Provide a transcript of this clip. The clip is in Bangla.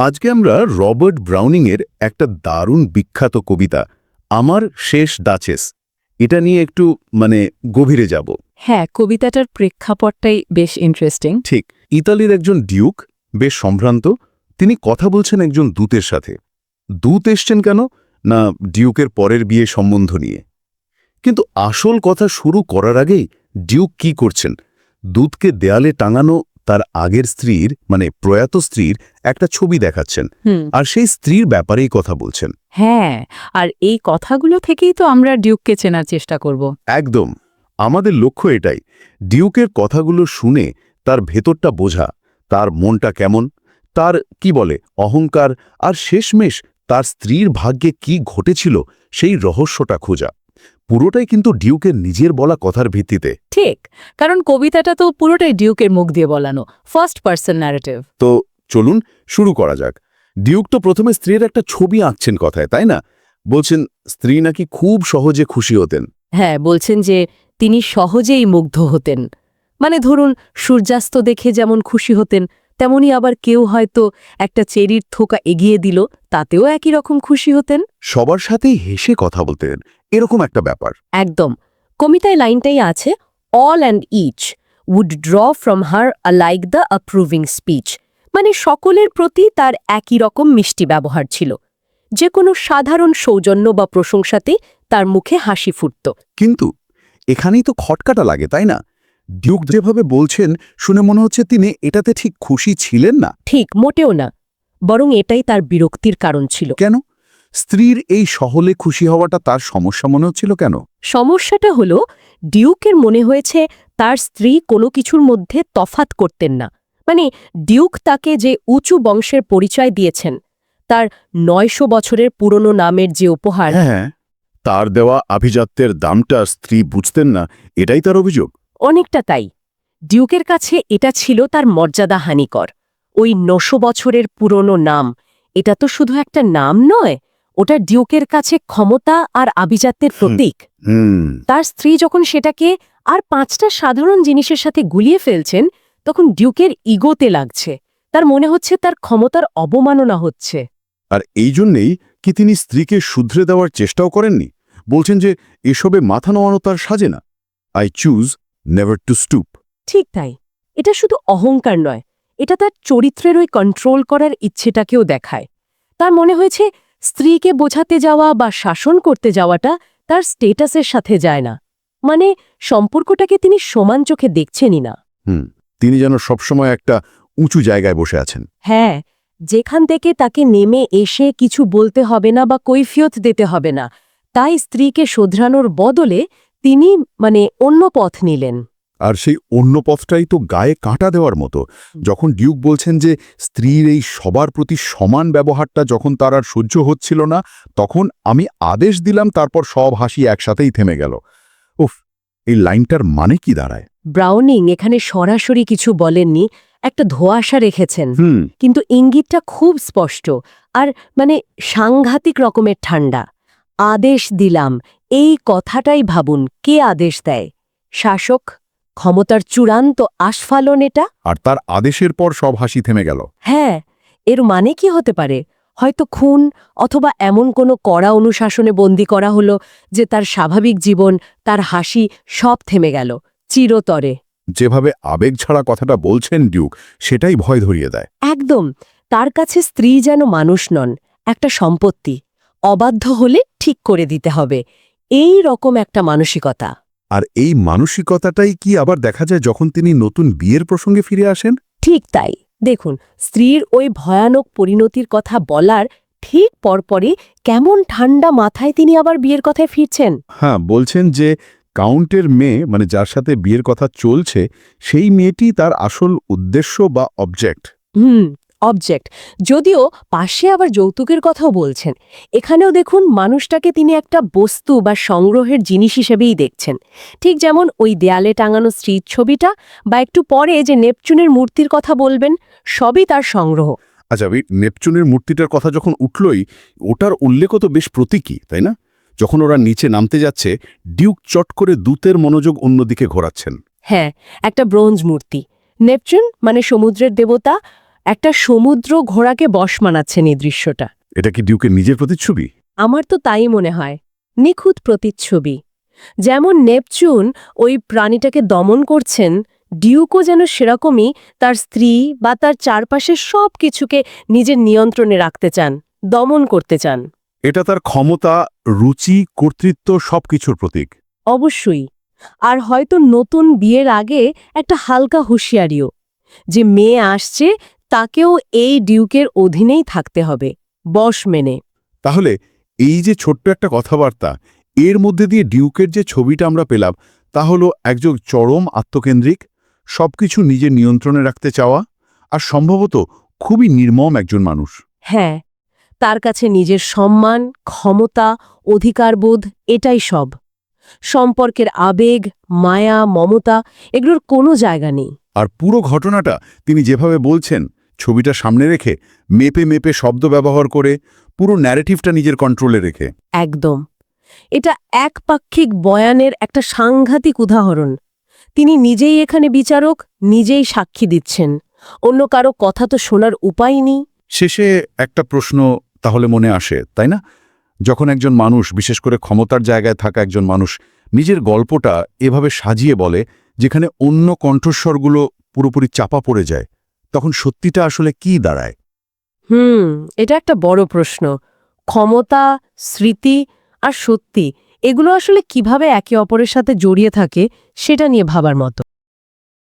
আজকে আমরা রবার্ট ব্রাউনিংয়ের একটা দারুণ বিখ্যাত কবিতা আমার শেষ ডাচেস। এটা নিয়ে একটু মানে গভীরে যাব। হ্যাঁ কবিতাটার প্রেক্ষাপটটাই বেশ ইন্টারেস্টিং ঠিক ইতালির একজন ডিউক বেশ সম্ভ্রান্ত তিনি কথা বলছেন একজন দূতের সাথে। দূত এসছেন কেন? না ডিউকের পরের বিয়ে সম্বন্ধ নিয়ে। কিন্তু আসল কথা শুরু করার আগেই ডিউক কি করছেন? দূতকে দেয়ালে টাঙানো তার আগের স্ত্রীর মানে প্রয়াত স্ত্রীর একটা ছবি দেখাচ্ছেন। আর সেই স্ত্রীর ব্যাপারেই কথা বলছেন। হ্যাঁ আর এই কথাগুলো থেকেই তো আমরা ডিউককে চেনার চেষ্টা করব। একদম। আমাদের লক্ষ্য এটাই ডিউকের কথাগুলো শুনে তার ভেতরটা বোঝা তার মনটা কেমন তার কি বলে অহংকার আর শেষমেশ তার স্ত্রীর ভাগ্যে কি ঘটেছিল সেই রহস্যটা খোঁজা। পুরোটাই কিন্তু ডিউকের নিজের বলা কথার ভিত্তিতে। ঠিক কারণ কবিতাটা তো পুরোটাই ডিউকের মুখ দিয়ে বলানো ফার্স্ট পার্সন ন্যারেটিভ তো চলুন শুরু করা যাক। ডিউক তো প্রথমে স্ত্রীর একটা ছবি আঁকছেন কথায় তাই না? বলছেন স্ত্রী নাকি খুব সহজে খুশি হতেন। হ্যাঁ বলছেন যে তিনি সহজেই মুগ্ধ হতেন। মানে ধরুন সূর্যাস্ত দেখে যেমন খুশি হতেন তেমনি আবার কেউ হয়তো একটা চেরির থোকা এগিয়ে দিল তাতেও একই রকম খুশি হতেন। সবার সাথেই হেসে কথা বলতেন এরকম একটা ব্যাপার। একদম। কবিতায় লাইনটাই আছে all and each would draw from her alike the approving speech মানে সকলের প্রতি তার একই রকম মিষ্টি ব্যবহার ছিল। যে কোনো সাধারণ সৌজন্য বা প্রশংসাতে তার মুখে হাসি ফুটত। কিন্তু এখানেই তো খটকাটা লাগে তাই না? ডিউক যেভাবে বলছেন শুনে মনে হচ্ছে তিনি এটাতে ঠিক খুশি ছিলেন না। ঠিক মোটেও না। বরং এটাই তার বিরক্তির কারণ ছিল। কেন? স্ত্রীর এই সহলে খুশি হওয়াটা তার সমস্যা মনে হচ্ছিল কেন? সমস্যাটা হলো ডিউকের মনে হয়েছে তার স্ত্রী কোনো কিছুর মধ্যে তফাত করতেন না। মানে ডিউক তাকে যে উঁচু বংশের পরিচয় দিয়েছেন তার নয়শো বছরের পুরনো নামের যে উপহার হ্যাঁ তার দেওয়া আভিজাত্যের দামটা স্ত্রী বুঝতেন না এটাই তার অভিযোগ। অনেকটা তাই। ডিউকের কাছে এটা ছিল তার মর্যাদা হানিকর। ওই নশো বছরের পুরনো নাম এটা তো শুধু একটা নাম নয় ওটা ডিউকের কাছে ক্ষমতা আর আভিজাত্যের প্রতীক। তার স্ত্রী যখন সেটাকে আর পাঁচটা সাধারণ জিনিসের সাথে গুলিয়ে ফেলছেন তখন ডিউকের ইগোতে লাগছে। তার মনে হচ্ছে তার ক্ষমতার অবমাননা হচ্ছে। আর এই জন্যেই কি তিনি স্ত্রীকে শুধরে দেওয়ার চেষ্টাও করেননি? বলছেন যে এসবে মাথা নোয়ানো তার সাজে না। I choose never to stoop ঠিক তাই। এটা শুধু অহংকার নয় এটা তার চরিত্রের ওই কন্ট্রোল করার ইচ্ছেটাকেও দেখায়। তার মনে হয়েছে স্ত্রীকে বোঝাতে যাওয়া বা শাসন করতে যাওয়াটা তার স্টেটাসের সাথে যায় না। মানে সম্পর্কটাকে তিনি সমান চোখে দেখছেনই না। হুম তিনি যেন সবসময় একটা উঁচু জায়গায় বসে আছেন। হ্যাঁ যেখান থেকে তাকে নেমে এসে কিছু বলতে হবে না বা কৈফিয়ত দিতে হবে না। তাই স্ত্রীকে শোধরানোর বদলে তিনি মানে অন্য পথ নিলেন। আর সেই অন্য পথটাই তো গায়ে কাঁটা দেওয়ার মতো। যখন ডিউক বলছেন যে স্ত্রীর এই সবার প্রতি সমান ব্যবহারটা যখন তার আর সহ্য হচ্ছিল না তখন আমি আদেশ দিলাম তারপর সব হাসি একসাথেই থেমে গেল। উফ এই লাইনটার মানে কি দাঁড়ায়? ব্রাউনিং এখানে সরাসরি কিছু বলেননি একটা ধোঁয়াশা রেখেছেন। হুম। কিন্তু ইঙ্গিতটা খুব স্পষ্ট আর মানে সাংঘাতিক রকমের ঠান্ডা। আদেশ দিলাম এই কথাটাই ভাবুন কে আদেশ দেয়? শাসক ক্ষমতার চূড়ান্ত আস্ফালন এটা? আর তার আদেশের পর সব হাসি থেমে গেল। হ্যাঁ এর মানে কি হতে পারে? হয়তো খুন অথবা এমন কোনো কড়া অনুশাসনে বন্দি করা হলো যে তার স্বাভাবিক জীবন তার হাসি সব থেমে গেল চিরতরে। যেভাবে আবেগ ছাড়া কথাটা বলছেন ডিউক সেটাই ভয় ধরিয়ে দেয়। একদম তার কাছে স্ত্রী যেন মানুষ নন একটা সম্পত্তি। অবাধ্য হলে ঠিক করে দিতে হবে। এই রকম একটা মানসিকতা। আর এই মানসিকতাটাই কি আবার দেখা যায় যখন তিনি নতুন বিয়ের প্রসঙ্গে ফিরে আসেন? ঠিক তাই। দেখুন স্ত্রীর ওই ভয়ানক পরিণতির কথা বলার ঠিক পরপরই কেমন ঠান্ডা মাথায় তিনি আবার বিয়ের কথায় ফিরছেন। হ্যাঁ বলছেন যে কাউন্টের মেয়ে মানে যার সাথে বিয়ের কথা চলছে সেই মেয়েটি তার আসল উদ্দেশ্য বা অবজেক্ট হুম অবজেক্ট যদিও পাশে আবার যৌতুকের কথাও বলছেন। এখানেও দেখুন মানুষটাকে তিনি একটা বস্তু বা সংগ্রহের জিনিস হিসেবেই দেখছেন। ঠিক যেমন ওই দেয়ালে টাঙানো স্ত্রীর ছবিটা বা একটু পরে যে নেপচুনের মূর্তির কথা বলবেন সবই তার সংগ্রহ। আচ্ছা নেপচুনের মূর্তিটার কথা যখন উঠলই ওটার উল্লেখও তো বেশ প্রতীকী তাই না? যখন ওরা নিচে নামতে যাচ্ছে ডিউক চট করে দূতের মনোযোগ অন্যদিকে ঘোরাচ্ছেন। হ্যাঁ একটা ব্রোঞ্জ মূর্তি। নেপচুন মানে সমুদ্রের দেবতা একটা সমুদ্র ঘোড়াকে বশ মানাচ্ছেন এই দৃশ্যটা। এটা কি ডিউকের নিজের প্রতিচ্ছবি? আমার তো তাই মনে হয়। নিখুঁত প্রতিচ্ছবি। যেমন নেপচুন ওই প্রাণীটাকে দমন করছেন ডিউকও যেন সেরকমই তার স্ত্রী বা তার চারপাশের সব কিছুকে নিজের নিয়ন্ত্রণে রাখতে চান দমন করতে চান। এটা তার ক্ষমতা রুচি কর্তৃত্ব সবকিছুর প্রতীক। অবশ্যই। আর হয়তো নতুন বিয়ের আগে একটা হালকা হুঁশিয়ারিও যে মেয়ে আসছে তাকেও এই ডিউকের অধীনেই থাকতে হবে বশ মেনে। তাহলে এই যে ছোট্ট একটা কথাবার্তা এর মধ্যে দিয়ে ডিউকের যে ছবিটা আমরা পেলাম তা হলো একজন চরম আত্মকেন্দ্রিক সবকিছু নিজের নিয়ন্ত্রণে রাখতে চাওয়া আর সম্ভবত খুবই নির্মম একজন মানুষ। হ্যাঁ তার কাছে নিজের সম্মান ক্ষমতা অধিকারবোধ এটাই সব। সম্পর্কের আবেগ মায়া মমতা এগুলোর কোনো জায়গা নেই। আর পুরো ঘটনাটা তিনি যেভাবে বলছেন ছবিটা সামনে রেখে মেপে মেপে শব্দ ব্যবহার করে পুরো ন্যারেটিভটা নিজের কন্ট্রোলে রেখে। একদম। এটা একপাক্ষিক বয়ানের একটা সাংঘাতিক উদাহরণ। তিনি নিজেই এখানে বিচারক নিজেই সাক্ষী দিচ্ছেন। অন্য কারও কথা তো শোনার উপায় নেই। শেষে একটা প্রশ্ন তাহলে মনে আসে তাই না? যখন একজন মানুষ বিশেষ করে ক্ষমতার জায়গায় থাকা একজন মানুষ নিজের গল্পটা এভাবে সাজিয়ে বলে যেখানে অন্য কণ্ঠস্বরগুলো পুরোপুরি চাপা পড়ে যায়। তখন সত্যিটা আসলে কি দাঁড়ায়? হুম, এটা একটা বড় প্রশ্ন। ক্ষমতা, স্মৃতি আর সত্যি, এগুলো আসলে কীভাবে একে অপরের সাথে জড়িয়ে থাকে, সেটা নিয়ে ভাবার মতো।